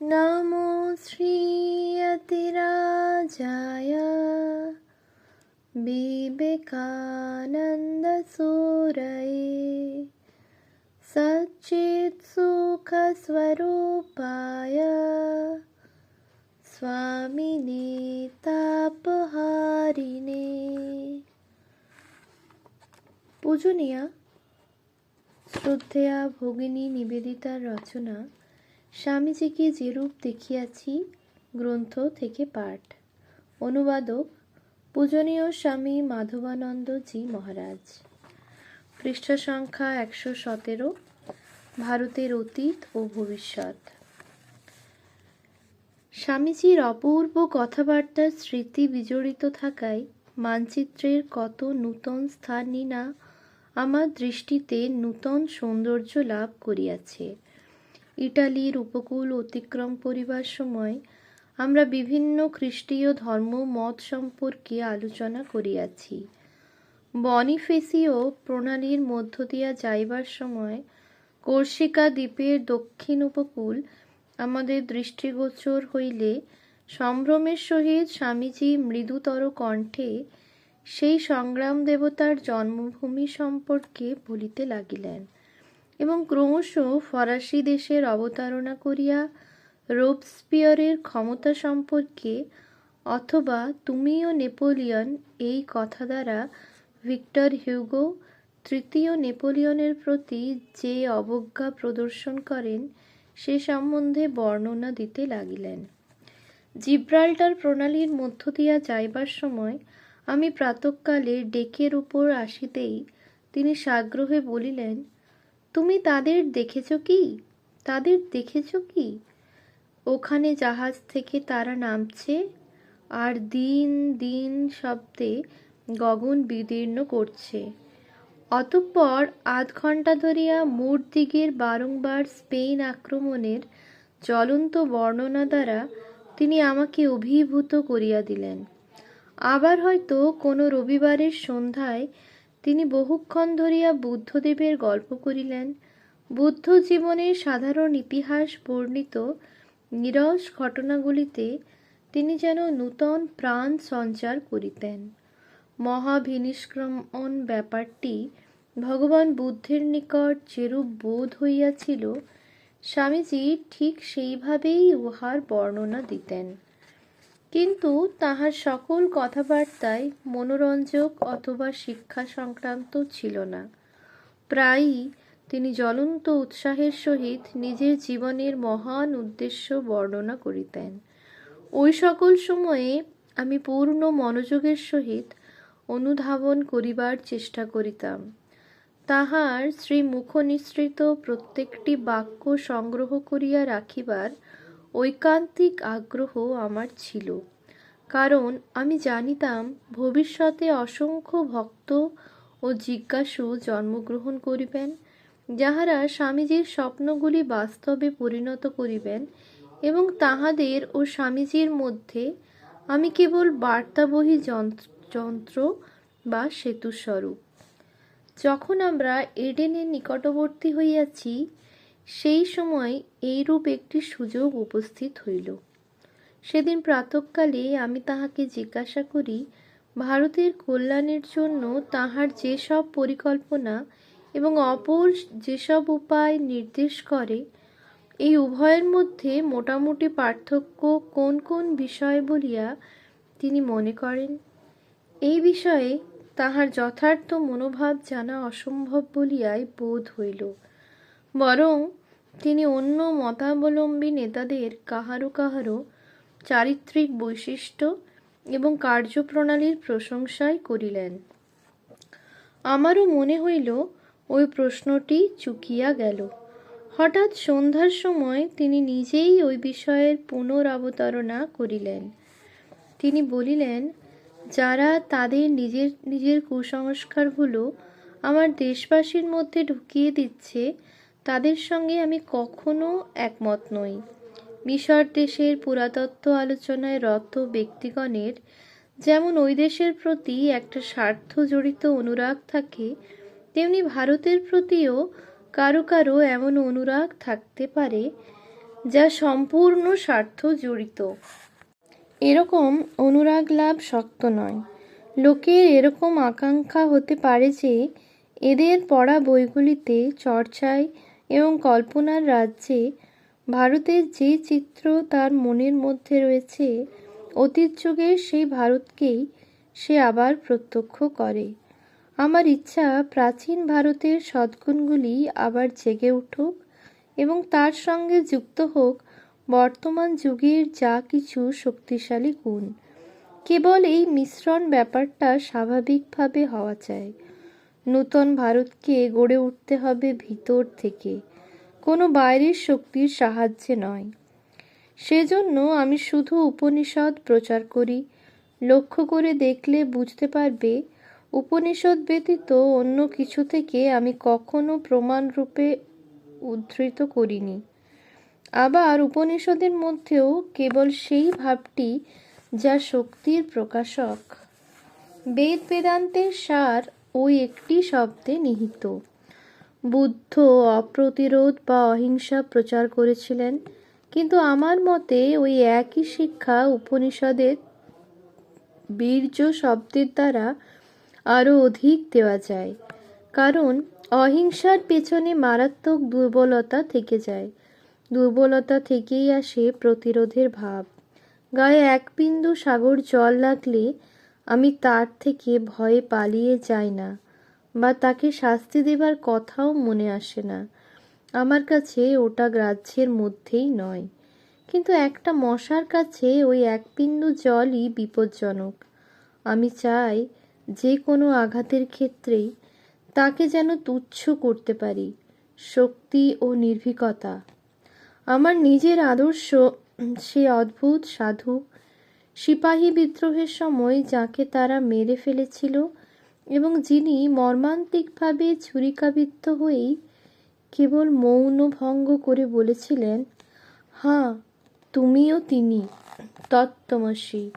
नमो श्रीयतिराजाय विवेकानन्दसूरये सच्चित्सुखस्वरूपाय स्वामिने তাপহারিণে পূজনীয়া শ্রদ্ধেয়া ভগিনী নিবেদিতার রচনা স্বামীজিকে যেরূপ দেখিয়াছি, গ্রন্থ থেকে পাঠ। অনুবাদক, পূজনীয় স্বামী মাধবানন্দজি মহারাজ। পৃষ্ঠা সংখ্যা একশো সতেরো, ভারতের অতীত ও ভবিষ্যৎ। স্বামীজির অপূর্ব কথাবার্তার স্মৃতি বিজড়িত থাকায় মানচিত্রের কত নূতন স্থানই না আমার দৃষ্টিতে নূতন সৌন্দর্য লাভ করিয়াছে। ইটালির উপকূল অতিক্রম করিবার সময় আমরা বিভিন্ন খ্রিস্টীয় ধর্ম, মত সম্পর্কে আলোচনা করিয়াছি। বনিফেসীয় প্রণালীর মধ্য দিয়া যাইবার সময় কর্ষিকা দ্বীপের দক্ষিণ উপকূল আমাদের দৃষ্টিগোচর হইলে সম্ভ্রমের সহিত স্বামীজি মৃদুতর কণ্ঠে সেই সংগ্রাম দেবতার জন্মভূমি সম্পর্কে বলিতে লাগিলেন। এবং ক্রমশ ফরাসি দেশের অবতারণা করিয়া রোবস্পিয়ারের ক্ষমতা সম্পর্কে অথবা তুমিও নেপোলিয়ন এই কথা দ্বারা ভিক্টর হিউগো তৃতীয় নেপোলিয়নের প্রতি যে অবজ্ঞা প্রদর্শন করেন, সে সম্বন্ধে বর্ণনা দিতে লাগিলেন। জিব্রাল্টার প্রণালীর মধ্য দিয়া যাইবার সময় আমি প্রাতকালে ডেকের উপর আসিতেই তিনি সাগ্রহে বলিলেন তুমি তাদের দেখেছ কি? তাদের দেখেছ কি? ওখানে জাহাজ থেকে তারা নামছে আর দিন দিন শব্দে গগন বিদীর্ণ করছে। অতঃপর আধ ঘণ্টা ধরিয়া দিকের বারংবার স্পেন আক্রমণের জ্বলন্ত বর্ণনা দ্বারা তিনি আমাকে অভিভূত করিয়া দিলেন। আবার হয়তো কোনো রবিবারের সন্ধ্যায় তিনি বহুক্ষণ ধরিয়া বুদ্ধদেবের গল্প করিলেন। বুদ্ধ জীবনের সাধারণ ইতিহাস বর্ণিত নিরস ঘটনাগুলিতে তিনি যেন নূতন প্রাণ সঞ্চার করিতেন। মহাভিনিষ্ক্রমণ ব্যাপারটি ভগবান বুদ্ধের নিকট যেরূপ বোধ হইয়াছিল, স্বামীজি ঠিক সেইভাবেই উহার বর্ণনা দিতেন। কিন্তু তাহার সকল কথাবার্তায় মনোরঞ্জক অথবা শিক্ষা সংক্রান্ত ছিল না। প্রায়ই তিনি জ্বলন্ত উৎসাহের সহিত নিজের জীবনের মহান উদ্দেশ্য বর্ণনা করিতেন। ওই সকল সময়ে আমি পূর্ণ মনোযোগের সহিত অনুধাবন করিবার চেষ্টা করিতাম। তাহার শ্রী মুখ নিঃসৃত প্রত্যেকটি বাক্য সংগ্রহ করিয়া রাখিবার ঐকান্তিক আগ্রহ আমার ছিল। কারণ আমি জানিতাম, ভবিষ্যতে অসংখ্য ভক্ত ও জিজ্ঞাসু জন্মগ্রহণ করিবেন, যাহারা স্বামীজির স্বপ্নগুলি বাস্তবে পরিণত করিবেন এবং তাহাদের ও স্বামীজির মধ্যে আমি কেবল বার্তাবহী যন্ত্র বা সেতুস্বরূপ। যখন আমরা এডেনের নিকটবর্তী হইয়াছি সেই সময় এইরূপ একটি সুযোগ উপস্থিত হইল। সেদিন প্রাতকালে আমি তাহাকে জিজ্ঞাসা করি, ভারতের কল্যাণের জন্য তাহার যেসব পরিকল্পনা এবং অপর যেসব উপায় নির্দেশ করে, এই উভয়ের মধ্যে মোটামুটি পার্থক্য কোন কোন বিষয় বলিয়া তিনি মনে করেন? এই বিষয়ে তাহার যথার্থ মনোভাব জানা অসম্ভব বলিয়াই বোধ হইল। বরং তিনি অন্য মতাবলম্বী নেতাদের কাহারো কাহারো চারিত্রিক বৈশিষ্ট্য এবং কার্যপ্রণালীর প্রশংসাই করিলেন। আমারও মনে হইল ওই প্রশ্নটি চুকিয়া গেল। হঠাৎ সন্ধ্যার সময় তিনি নিজেই ওই বিষয়ের পুনরাবতারণা করিলেন। তিনি বলিলেন, যারা তাদের নিজের নিজের কুসংস্কারগুলো আমার দেশবাসীর মধ্যে ঢুকিয়ে দিচ্ছে তাদের সঙ্গে আমি কখনো একমত নই। মিশর দেশের পুরাতত্ত্ব আলোচনায় রত ব্যক্তিগণের যেমন ওই দেশের প্রতি একটা স্বার্থ জড়িত অনুরাগ থাকে, তেমনি ভারতের প্রতিও কারও কারও এমন অনুরাগ থাকতে পারে যা সম্পূর্ণ স্বার্থ জড়িত এরকম অনুরাগ লাভ শক্ত নয়। লোকের এরকম আকাঙ্ক্ষা হতে পারে যে, এদের পড়া বইগুলিতে চর্চায় এবং কল্পনার রাজ্যে ভারতের যে চিত্র তার মনের মধ্যে রয়েছে, অতীত যুগের সেই ভারতকেই সে আবার প্রত্যক্ষ করে। আমার ইচ্ছা, প্রাচীন ভারতের সদ্গুণগুলি আবার জেগে উঠুক এবং তার সঙ্গে যুক্ত হোক বর্তমান যুগের যা কিছু শক্তিশালী গুণ। কেবল এই মিশ্রণ ব্যাপারটা স্বাভাবিকভাবে হওয়া চাই। নূতন ভারতকে গড়ে উঠতে হবে ভিতর থেকে। কোনো বাইরের শক্তির সাহায্যে নয়। সেজন্য আমি শুধু উপনিষদ প্রচার করি। লক্ষ্য করে দেখলে বুঝতে পারবে, উপনিষদ ব্যতীত অন্য কিছু থেকে আমি কখনো প্রমাণরূপে উদ্ধৃত করিনি। আবার উপনিষদের মধ্যেও কেবল সেই ভাবটি যা শক্তির প্রকাশক। বেদ বেদান্তের সার ওই একটি শব্দে নিহিত। বুদ্ধ অপ্রতিরোধ বা অহিংসা প্রচার করেছিলেন, কিন্তু আমার মতে ওই একই শিক্ষা উপনিষদের বীর্য শব্দের দ্বারা আরও অধিক দেওয়া যায়। কারণ অহিংসার পেছনে মারাত্মক দুর্বলতা থেকে যায়। দুর্বলতা থেকেই আসে প্রতিরোধের ভাব। গায়ে এক বিন্দু সাগর জল লাগলে আমি তার থেকে ভয়ে পালিয়ে যাই না, বা তাকে শাস্তি দেবার কথাও মনে আসে না। আমার কাছে ওটা গ্রাহ্যের মধ্যেই নয়। কিন্তু একটা মশার কাছে ওই এক বিন্দু জলই বিপজ্জনক। আমি চাই যে কোনো আঘাতের ক্ষেত্রেই তাকে যেন তুচ্ছ করতে পারি, শক্তি ও নির্ভীকতা। আমার নিজের আদর্শ, সে অদ্ভুত সাধু সিপাহী বিদ্রোহের সময় যাকে তারা মেরে ফেলেছিল এবং যিনি মর্মান্তিকভাবে ছুরিকাবিদ্ধ হয়েই কেবল মৌন ভঙ্গ করে বলেছিলেন হ্যাঁ তুমিও তিনি, তত্ত্বমসী।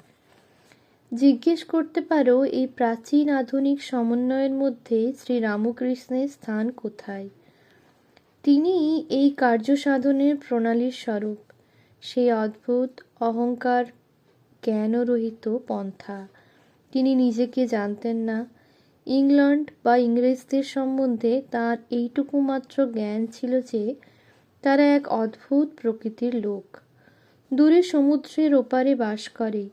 জিজ্ঞেস করতে পারো, এই প্রাচীন আধুনিক সমন্বয়ের মধ্যে শ্রী রামকৃষ্ণের স্থান কোথায়? তিনি এই কার্য সাধনের প্রণালীর স্বরূপ। সেই অদ্ভুত, অহংকার জ্ঞানরহিত পন্থা। তিনি নিজেকে জানতেন না। ইংল্যান্ড বা ইংরেজদের সম্বন্ধে তার এইটুকু মাত্র জ্ঞান ছিল যে, তারা এক অদ্ভুত প্রকৃতির লোক। দূরে সমুদ্রের ওপারে বাস করে।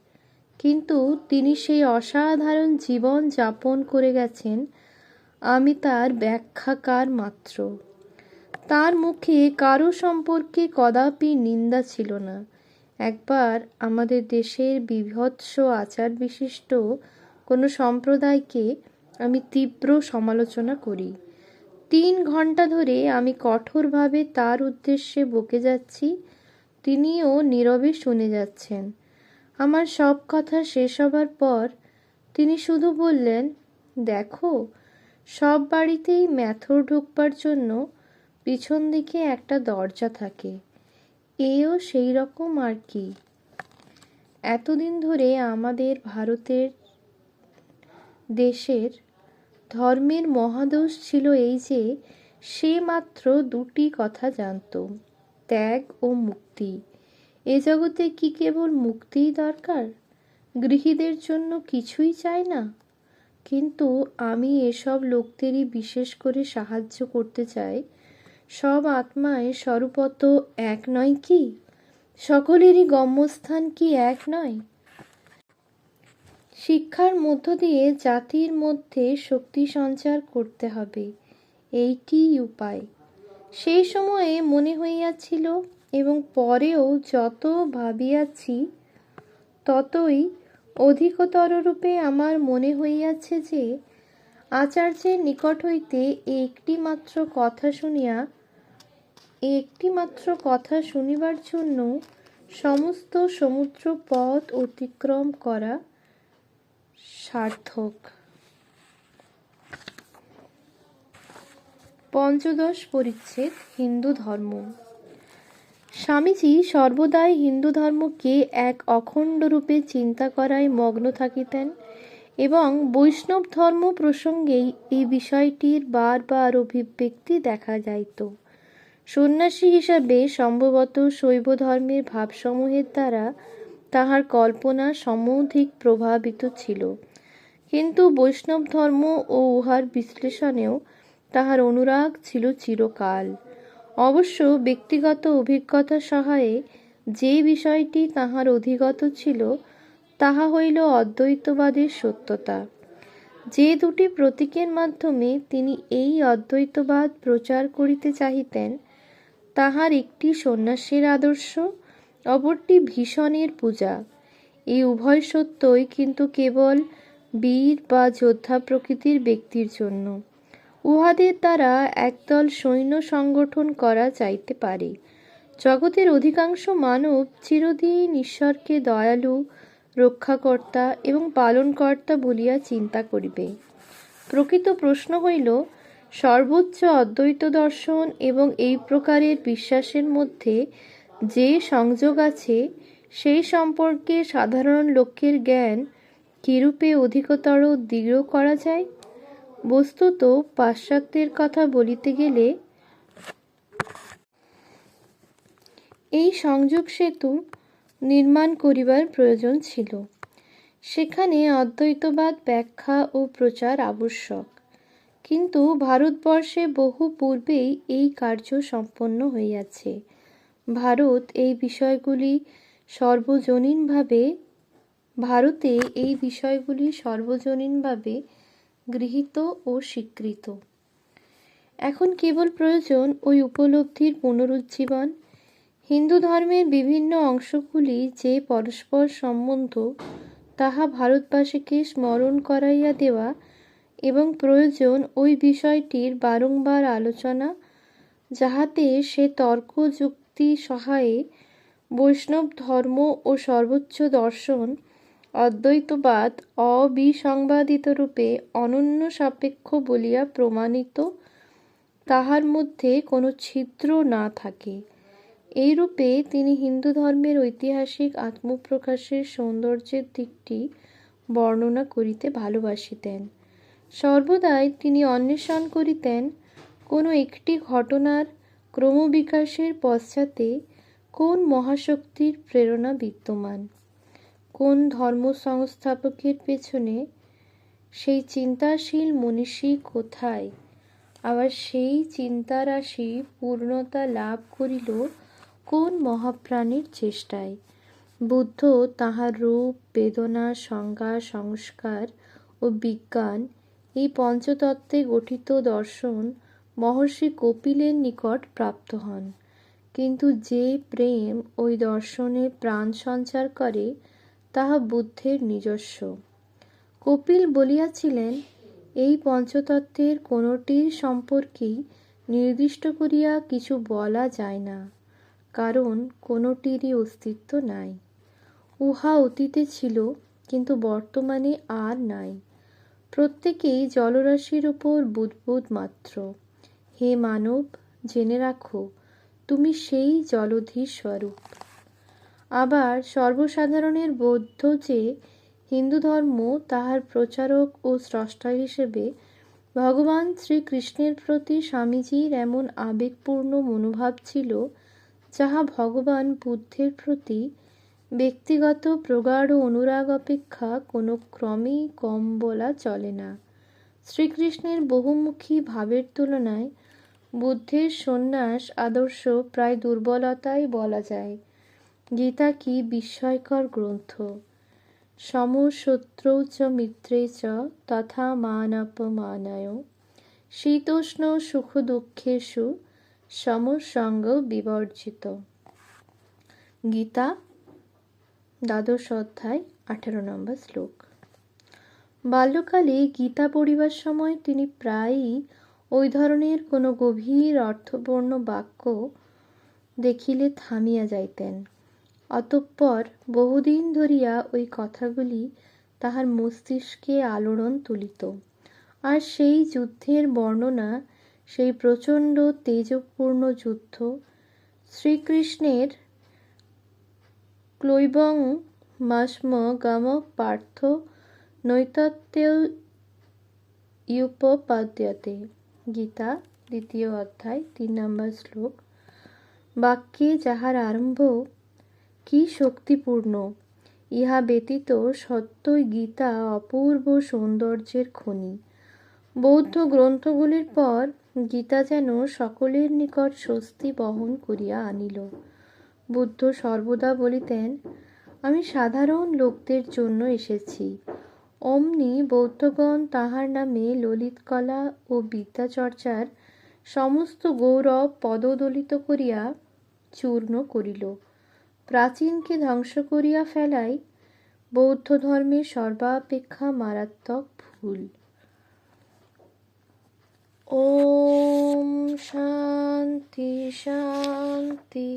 কিন্তু তিনি সেই অসাধারণ জীবন যাপন করে গেছেন, আমি তার ব্যাখ্যাকার মাত্র। তার মুখে কারও সম্পর্কে কদাপি নিন্দা ছিল না। একবার আমাদের দেশের বিভৎস আচার বিশিষ্ট কোনো সম্প্রদায়কে আমি তীব্র সমালোচনা করি। তিন ঘণ্টা ধরে আমি কঠোরভাবে তার উদ্দেশ্যে বকে যাচ্ছি, তিনিও নীরবে শুনে যাচ্ছেন। আমার সব কথা শেষ হবার পর তিনি শুধু বললেন, দেখো, সব বাড়িতেই ম্যাথর ঢুকবার জন্য পিছন দিকে একটা দরজা থাকে। এও সেই রকম আর কি। এতদিন ধরে আমাদের ভারতের দেশের ধর্মের মহাদোষ ছিল এই যে, সে মাত্র দুটি কথা জানত, ত্যাগ ও মুক্তি। এ জগতে কি কেবল মুক্তিই দরকার? গৃহীদের জন্য কিছুই চাই না? কিন্তু আমি এসব লোকদেরই বিশেষ করে সাহায্য করতে চাই সব আত্মায় স্বরূপত এক নয় কি? সকলেরই গম্যস্থান কি এক নয়? শিক্ষার মধ্য দিয়ে জাতির মধ্যে শক্তি সঞ্চার করতে হবে। এইটি উপায়। সেই সময়ে মনে হইয়াছিল এবং পরেও যত ভাবিয়াছি, ততই অধিকতর রূপে আমার মনে হইয়াছে যে, আচার্যের নিকট হইতে একটি মাত্র কথা শুনিয়া একটি মাত্র কথা শুনিবার জন্য সমস্ত সমুদ্র পথ অতিক্রম করা সার্থক। পঞ্চদশ পরিচ্ছেদ, হিন্দু ধর্ম। স্বামীজি সর্বদাই হিন্দু ধর্মকে এক অখণ্ড রূপে চিন্তা করায় মগ্ন থাকিতেন এবং বৈষ্ণব ধর্ম প্রসঙ্গেই এই বিষয়টির বারবার অভিব্যক্তি দেখা যাইত। সন্ন্যাসী হিসাবে সম্ভবত শৈব ধর্মের ভাবসমূহের দ্বারা তাহার কল্পনা সমধিক প্রভাবিত ছিল। কিন্তু বৈষ্ণব ধর্ম ও উহার বিশ্লেষণেও তাহার অনুরাগ ছিল চিরকাল। অবশ্য ব্যক্তিগত অভিজ্ঞতা সহায়ে যে বিষয়টি তাহার অধিগত ছিল, তাহা হইল অদ্বৈতবাদের সত্যতা। যে দুটি প্রতীকের মাধ্যমে তিনি এই অদ্বৈতবাদ প্রচার করিতে চাহিতেন তাহার একটি সন্ন্যাসীর আদর্শ, অপরটি ভীষণের পূজা। এই উভয় সত্যই কিন্তু কেবল বীর বা যোদ্ধা প্রকৃতির ব্যক্তির জন্য। উহাদের দ্বারা একদল সৈন্য সংগঠন করা যাইতে পারে। জগতের অধিকাংশ মানব চিরদিন ঈশ্বরকে দয়ালু, রক্ষাকর্তা এবং পালনকর্তা বলিয়া চিন্তা করিবে। প্রকৃত প্রশ্ন হইল সর্বোচ্চ অদ্বৈত দর্শন এবং এই প্রকারের বিশ্বাসের মধ্যে যে সংযোগ আছে, সেই সম্পর্কে সাধারণ লোকের জ্ঞান কিরূপে অধিকতর দৃঢ় করা যায়? বস্তুত পাশ্চাত্যের কথা বলিতে গেলে, এই সংযোগ সেতু নির্মাণ করিবার প্রয়োজন ছিল। সেখানে অদ্বৈতবাদ ব্যাখ্যা ও প্রচার আবশ্যক। কিন্তু ভারতবর্ষে বহু পূর্বেই এই কার্য সম্পন্ন হইয়াছে। ভারত এই বিষয়গুলি সর্বজনীনভাবে, ভারতে এই বিষয়গুলি সর্বজনীনভাবে গৃহীত ও স্বীকৃত। এখন কেবল প্রয়োজন ওই উপলব্ধির পুনরুজ্জীবন। হিন্দু ধর্মের বিভিন্ন অংশগুলি যে পরস্পর সম্বন্ধ, তাহা ভারতবাসীকে স্মরণ করাইয়া দেওয়া এবং প্রয়োজন ওই বিষয়টির বারংবার আলোচনা, যাহাতে সে তর্ক যুক্তি সহায়ে বৈষ্ণব ধর্ম ও সর্বোচ্চ দর্শন, অদ্বৈতবাদ অবিসংবাদিতরূপে অনন্য সাপেক্ষ বলিয়া প্রমাণিত, তাহার মধ্যে কোনো ছিদ্র না থাকে। এইরূপে তিনি হিন্দু ধর্মের ঐতিহাসিক আত্মপ্রকাশের সৌন্দর্যের দিকটি বর্ণনা করিতে ভালোবাসিতেন। সর্বদাই তিনি অন্বেষণ করিতেন কোনো একটি ঘটনার ক্রমবিকাশের পশ্চাতে কোন মহাশক্তির প্রেরণা বিদ্যমান, কোন ধর্ম সংস্থাপকের পেছনে সেই চিন্তাশীল মনীষী কোথায়, আবার সেই চিন্তারাশি পূর্ণতা লাভ করিল কোন মহাপ্রাণীর চেষ্টায়, বুদ্ধ তাহার রূপ, বেদনা, সংজ্ঞা, সংস্কার ও বিজ্ঞান এই পঞ্চতত্ত্বে গঠিত দর্শন মহর্ষি কপিলের নিকট প্রাপ্ত হন। কিন্তু যে প্রেম ওই দর্শনে প্রাণ সঞ্চার করে, তাহা বুদ্ধের নিজস্ব। কপিল বলিয়াছিলেন, এই পঞ্চতত্ত্বের কোনোটির সম্পর্কেই নির্দিষ্ট করিয়া কিছু বলা যায় না, কারণ কোনোটিরই অস্তিত্ব নাই। উহা অতীতে ছিল, কিন্তু বর্তমানে আর নাই। প্রত্যেকেই জলরাশির উপর বুদবুদ মাত্র। হে মানব, জেনে রাখো, তুমি সেই জলধি স্বরূপ। আবার সর্বসাধারণের বৌদ্ধ যে হিন্দু ধর্ম, তাহার প্রচারক ও স্রষ্টা হিসেবে ভগবান শ্রীকৃষ্ণের প্রতি স্বামীজির এমন আবেগপূর্ণ মনোভাব ছিল, যাহা ভগবান বুদ্ধের প্রতি ব্যক্তিগত প্রগাঢ় অনুরাগ অপেক্ষা কোনো ক্রমেই কম বলা চলে না। শ্রীকৃষ্ণের বহুমুখী ভাবের তুলনায় বুদ্ধের সন্ন্যাস আদর্শ প্রায় দুর্বলতাই বলা যায়। গীতা কি বিস্ময়কর গ্রন্থ। সমশত্রৌ চ মিত্রে চ তথা মানাপমানায়। শীতোষ্ণ সুখ দুঃখেষু সমসঙ্গ বিবর্জিত। গীতা দ্বাদশ অধ্যায়, আঠেরো নম্বর শ্লোক। বাল্যকালে গীতা পড়িবার সময় তিনি প্রায়ই ওই ধরনের কোনো গভীর অর্থপূর্ণ বাক্য দেখিলে থামিয়া যাইতেন। অতঃপর বহুদিন ধরিয়া ওই কথাগুলি তাহার মস্তিষ্কে আলোড়ন তুলিত। আর সেই যুদ্ধের বর্ণনা, সেই প্রচণ্ড তেজপূর্ণ যুদ্ধ শ্রীকৃষ্ণের ক্লৈবং মাস্ম গাম পার্থ নৈতত্ত্বয়ুপপাদ্যতে গীতা, দ্বিতীয় অধ্যায়, তিন নম্বর শ্লোক। বাক্যে যাহার আরম্ভ, কি শক্তিপূর্ণ! ইহা ব্যতীত সত্যই গীতা অপূর্ব সৌন্দর্যের খনি। বৌদ্ধ গ্রন্থগুলির পর গীতা যেন সকলের নিকট স্বস্তি বহন করিয়া আনিল। বুদ্ধ সর্বদা বলিতেন, আমি সাধারণ লোকদের জন্য এসেছি। অমনি বৌদ্ধগণ তাহার নামে ললিতকলা ও বিদ্যাচর্চার সমস্ত গৌরব পদদলিত করিয়া চূর্ণ করিল। প্রাচীনকে ধ্বংস করিয়া ফেলাই বৌদ্ধ ধর্মের সর্বাপেক্ষা মারাত্মক ভুল। ওম শান্তি শান্তি।